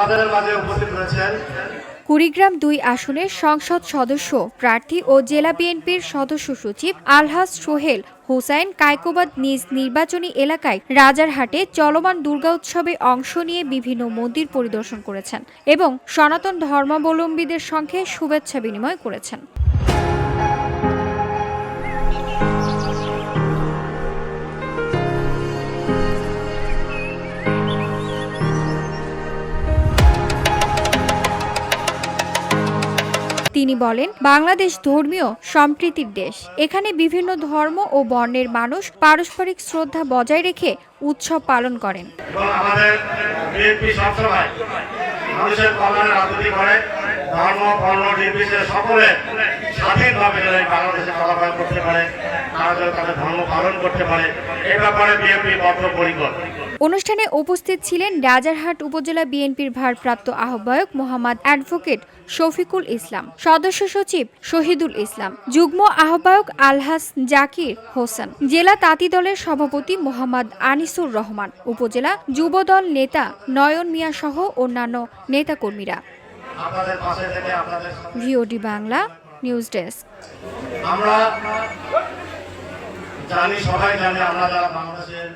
আমাদের মাঝে উপস্থিত রয়েছেন কুড়িগ্রাম দুই আসনের সংসদ সদস্য, প্রার্থী ও জেলা বিএনপির সদস্য সচিব আলহাজ সোহেল হুসাইন কায়কোবাদ নিজ নির্বাচনী এলাকায় রাজারহাটে চলমান দুর্গা উৎসবে অংশ নিয়ে বিভিন্ন মন্দির পরিদর্শন করেছেন এবং সনাতন ধর্মাবলম্বীদের সঙ্গে শুভেচ্ছা বিনিময় করেছেন। তিনি বলেন, বাংলাদেশ ধর্মীয় সম্প্রীতির দেশ। এখানে বিভিন্ন ধর্ম ও বর্ণের মানুষ পারস্পরিক শ্রদ্ধা বজায় রেখে উৎসব পালন করেন। মানুষের রাজনীতি করে ধর্ম, বর্ণ, নির্বিশেষে সকলে স্বাধীনভাবে এই বাংলাদেশে চলাফেরা করতে পারে তারা যেন তাদের ধর্ম পালন করতে পারে এ ব্যাপারে বিএনপি বদ্ধপরিকর। অনুষ্ঠানে উপস্থিত ছিলেন রাজারহাট উপজেলা বিএনপির ভারপ্রাপ্ত আহ্বায়ক মোহাম্মদ অ্যাডভোকেট শফিকুল ইসলাম সদস্য সচিব শহীদুল ইসলাম যুগ্ম আহ্বায়ক আলহাস জাকির হোসেন জেলা তাঁতি দলের সভাপতি মোহাম্মদ আনিসুর রহমান উপজেলা যুবদল নেতা নয়ন মিয়া সহ অন্যান্য নেতাকর্মীরা। VOD Bangla news desk. আমরা জানি সবাই জানে আমরা যারা বাংলাদেশের